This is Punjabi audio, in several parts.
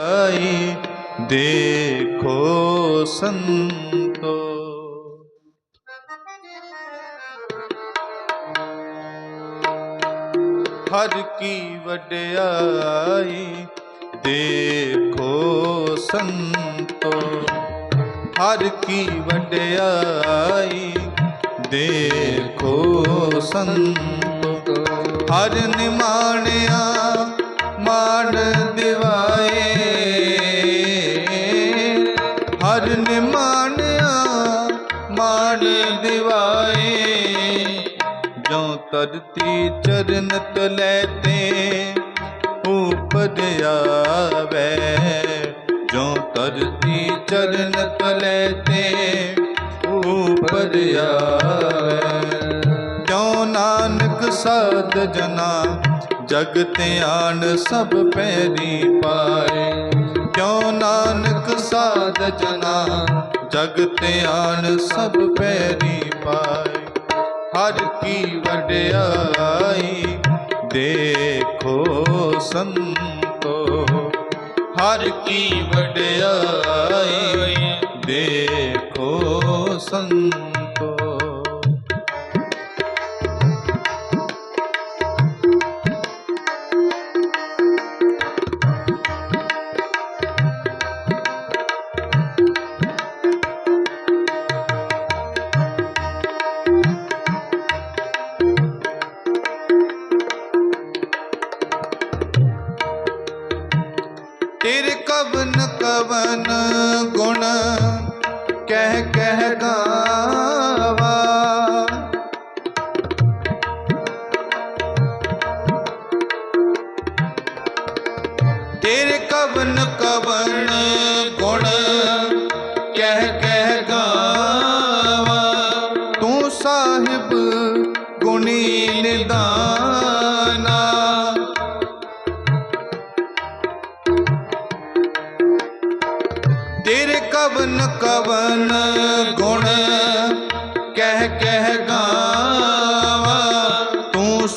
ਆਈ ਦੇਖੋ ਸੰਤੋ। ਹਰ ਕੀ ਵਡਿਆਈ ਦੇਖੋ ਸੰਤੋ। ਹਰ ਕੀ ਵਡਿਆਈ ਦੇਖੋ ਸੰਤੋ। ਹਰ ਨਿਮਾਣਿਆ ਧਰਤੀ ਤਰਤੀ ਚਰਨ ਤਲੇ ਤੇ ਉਪਦ ਆਵੇ। ਜੋ ਤਰਤੀ ਚਰਨ ਤਲੇ ਤੇ ਉਪਦ ਆਵੇ। ਕਿਉ ਨਾਨਕ ਸਾਧ ਜਨਾ, ਜਗ ਧਿਆਨ ਸਭ ਪੈਰੀ ਪਾਏ। ਕਿਉ ਨਾਨਕ ਸਾਧ ਜਨਾ, ਜਗ ਧਿਆਨ ਸਭ ਪੈਰੀ ਪਾਏ। ਹਰ ਕੀ ਵਡਿਆਈ। ਦੇਖੋ ਸੰਤੋ ਹਰ ਕੀ ਵਡਿਆਈ। ਦੇਖੋ ਸੰਤੋ। ਕਵਨ ਕਵਨ ਗੁਣ ਕਹਿ ਕਹਿ ਗਾਵਾ। ਤੇਰੇ ਕਵਨ ਕਵਨ ਗੁਣ ਕਹਿ ਕਹਿ ਗਾਵਾ।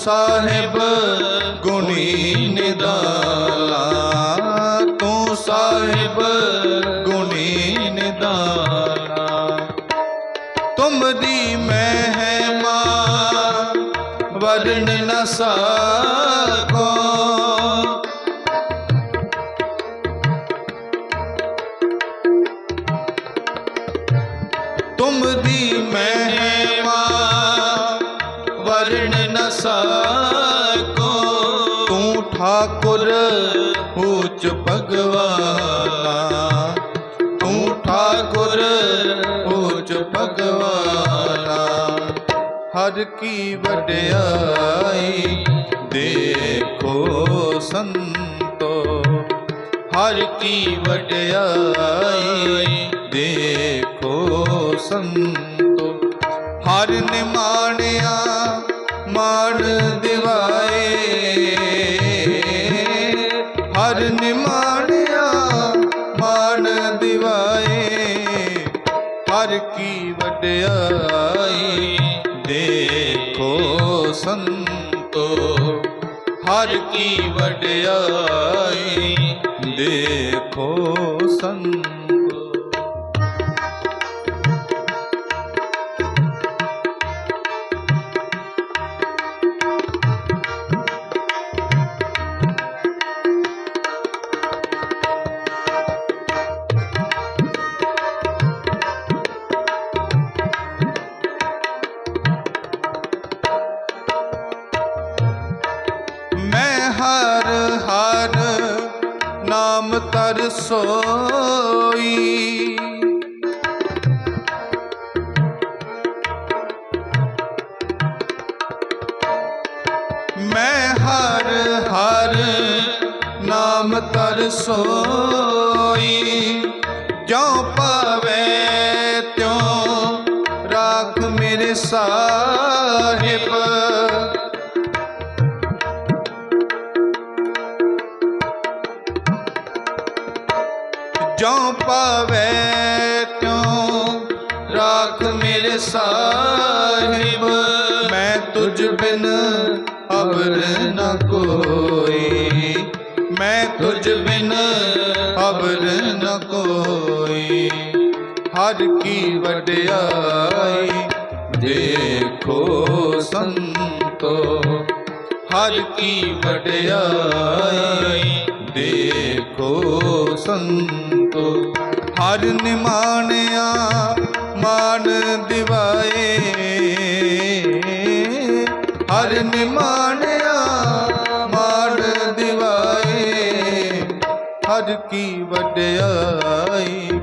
ਸਾਹਿਬ ਗੁਣੀ ਨਿਦਾਨਾ ਤੂੰ ਸਾਹਿਬ ਗੁਣੀ ਨਿਦਾਨਾ ਤੁਮਰੀ ਮਹਿਮਾ ਵਰਨ ਨ ਸਕੋ। ਤੁਮ ਦੀ ਸਕੋ ਤੂੰ ਠਾਕੁਰ ਊਚ ਭਗਵਾਨਾ। ਤੂੰ ਠਾਕੁਰ ਊਚ ਭਗਵਾਨਾ। ਹਰ ਕੀ ਵਡਿਆਈ ਦੇਖੋ ਸੰਤੋ। ਹਰ ਕੀ ਵਡਿਆਈ ਦੇਖੋ ਸੰਤੋ। ਹਰ ਨਿਮਾਣਿਆ ਮਾਣ ਦਿਵਾਏ। ਹਰ ਨਿਮਾਣਿਆ ਮਾਣ ਦਿਵਾਏ। ਹਰ ਕੀ ਵਡਿਆਈ ਦੇਖੋ ਸੰਤੋ। ਹਰ ਕੀ ਵਡਿਆਈ ਦੇਖੋ ਸੰਤੋ। ਨਾਮ ਤਰ ਸੋਈ। ਮੈਂ ਹਰ ਹਰ ਨਾਮ ਤਰ ਸੋਈ। ਜੋ ਪਾਵੇ ਤਿਉ ਰਾਖ ਮੇਰੇ ਸਾਹਿਬ ਰਾਖ ਮੇਰੇ ਸਾਹਿਬ। ਮੈਂ ਤੁਝ ਬਿਨ ਅਵਰ ਨ ਕੋਈ। ਮੈਂ ਤੁਝ ਬਿਨ ਅਵਰ ਨ ਕੋਈ। ਹਰ ਕੀ ਵਡਿਆਈ ਦੇਖੋ ਸੰਤੋ। ਹਰ ਕੀ ਵਡਿਆਈ ਦੇਖੋ ਸੰਤੋ। ਹਰ ਨਿਮਾਣਿਆ ਮਾਨ ਦਿਵਾਏ ਹਰ ਨਿਮਾਨਿਆ ਮਾਨ ਦਿਵਾਏ ਹਰ ਕੀ ਵਡਿਆਈ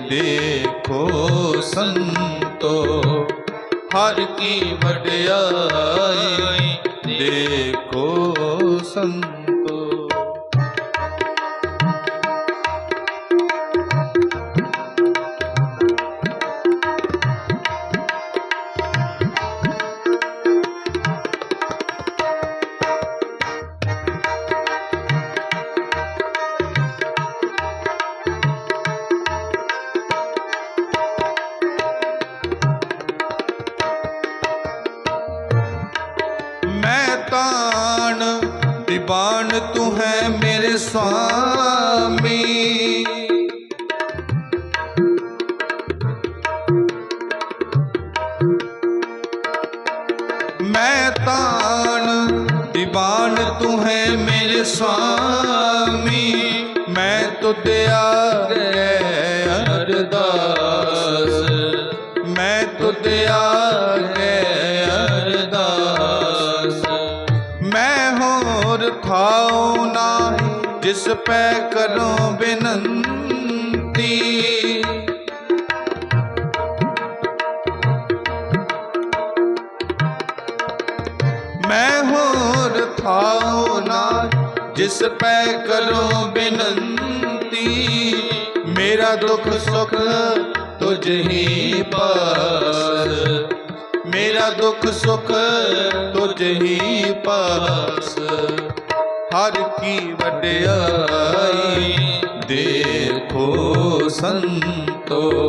ਦੇਖੋ ਸੰਤੋ ਹਰ ਕੀ ਵਡਿਆਈ ਦੇਖੋ ਸੰਤੋ ਦੀਵਾਨ ਤੂੰ ਹੈ ਮੇਰੇ ਸੁਆਮੀ ਮੈਂ ਤਾਣ ਦੀਵਾਨ ਤੂੰ ਹੈ ਮੇਰੇ ਸੁਆਮੀ ਮੈਂ ਤੁਧ ਆਗੇ ਅਰਦਾਸ ਮੈਂ ਤੁਧ ਆਗੇ ਨਾਹੀ ਪੈ ਕਰੋ ਬਿਨੰਤੀ। ਮੈਂ ਹੋਰ ਥਾਉ ਨਾ, ਜਿਸ ਪੈ ਕਰੋ ਬਿਨੰਤੀ। ਮੇਰਾ ਦੁੱਖ ਸੁਖ ਤੁਝ ਹੀ ਪਾਸ। ਮੇਰਾ ਦੁੱਖ ਸੁਖ ਤੁਝ ਹੀ ਪਾਸ। ਹਰ ਕੀ ਵਡਿਆਈ ਦੇਖੋ ਸੰਤੋ।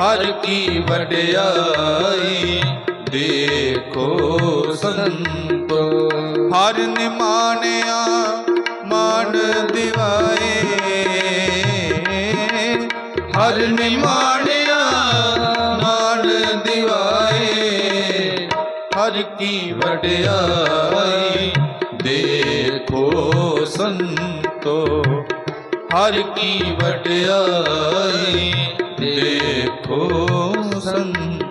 ਹਰ ਕੀ ਵਡਿਆਈ ਦੇਖੋ ਸੰਤੋ। ਹਰ ਨਿਮਾਨਿਆ ਮਾਨ ਦਿਵਾਏ। ਹਰ ਨਿਮਾਨਿਆ ਮਾਨ ਦਿਵਾਏ। ਹਰ ਕੀ ਵਡਿਆਈ ਦੇਖੋ ਸੰਤੋ ਹਰ ਕੀ ਵਡਿਆਈ ਦੇਖੋ ਸੰਤੋ।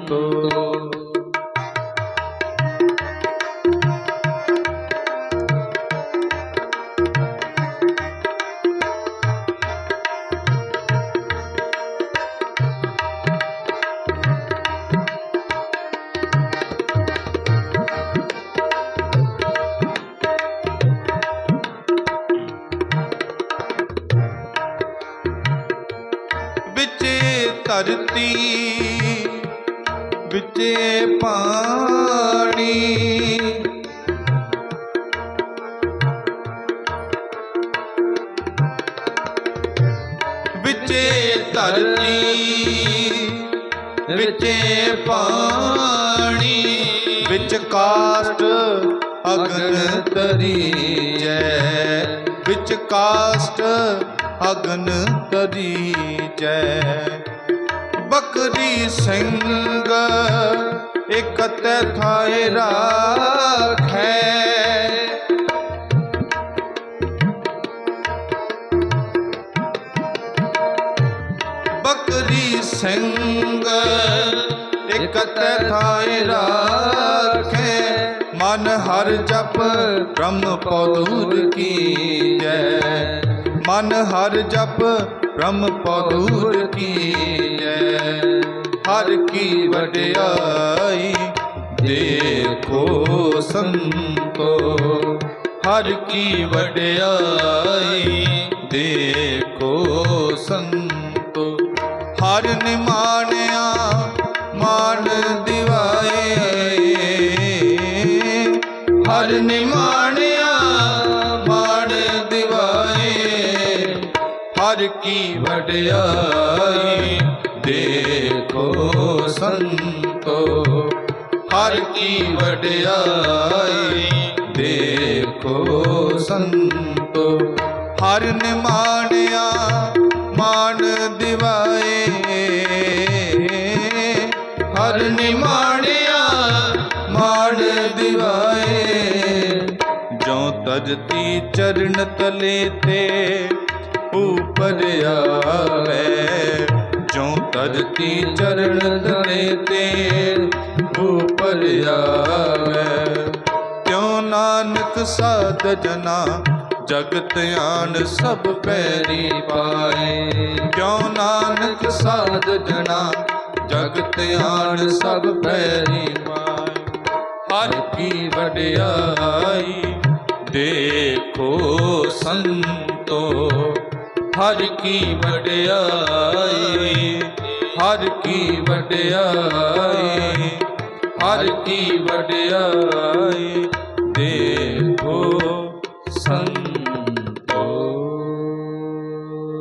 ਧਰਤੀ ਵਿੱਚੇ ਪਾਣੀ। ਵਿੱਚੇ ਧਰਤੀ। ਵਿੱਚੇ ਪਾਣੀ। ਵਿੱਚ ਕਾਸ਼ਟ ਅਗਨ ਤਰੀ ਤਰੀਜੈ ਵਿੱਚ ਕਾਸ਼ਟ ਅਗਨ ਤਰੀਜੈ ਬਕਰੀ ਸਿੰਘ ਇਕਤ ਥਾਏ ਰਾਖੈ। ਬਕਰੀ ਸਿੰਘ ਇਕਤ ਥਾਏ ਰਾਖੇ। ਮਨ ਹਰ ਜਪ ਬ੍ਰਹਮ ਪੌਦੂਰ ਕੀ ਜੈ। ਮਨ ਹਰ ਜਪ ਬ੍ਰਹਮ ਪੌਦੂਰ ਕੀ ਕੀ ਵਡਿਆਈ ਦੇਖੋ ਸੰਤੋ। ਹਰ ਕੀ ਵਡਿਆਈ ਦੇਖੋ ਸੰਤੋ। ਹਰ ਨਿਮਾਣਿਆ ਮਾਨ ਦਿਵਾਏ। ਹਰ ਨਿਮਾਣਿਆ ਮਾਨ ਦਿਵਾਏ। ਹਰ ਕੀ ਵਡਿਆਈ ਦੇ ਦੇਖੋ ਸੰਤੋ, ਹਰ ਕੀ ਵਡਿਆਈ, ਦੇਖੋ ਸੰਤੋ, ਹਰ ਨੇ ਮਾਣਿਆ ਮਾਨ ਦਿਵਾਏ। ਹਰ ਨਿਮਾਣਿਆ ਮਾਨ ਦਿਵਾਏ। ਜੋ ਤਜਤੀ ਚਰਨ ਤਲੇ ਤੇ ਉਪਰ ਆਵੇ ਜੋ ਚਰਨ ਤਲੇ ਤੇ ਉਪਰ ਆਵੇ। ਕਿਉ ਨਾਨਕ ਸਾਧ ਜਨਾ, ਜਗਤ ਆਨ ਸਭ ਪੈਰੀ ਪਾਏ। ਕਿਉ ਨਾਨਕ ਸਾਧ ਜਨਾ, ਜਗਤ ਆਨ ਸਭ ਪੈਰੀ ਪਾਏ। ਹਰ ਕੀ ਵਡਿਆਈ ਦੇਖੋ ਸੰਤੋ, ਹਰ ਕੀ ਵਡਿਆਈ ਹਰ ਕੀ ਵਡਿਆਈ ਹਰ ਕੀ ਵਡਿਆਈ ਦੇਖੋ ਸੰਤ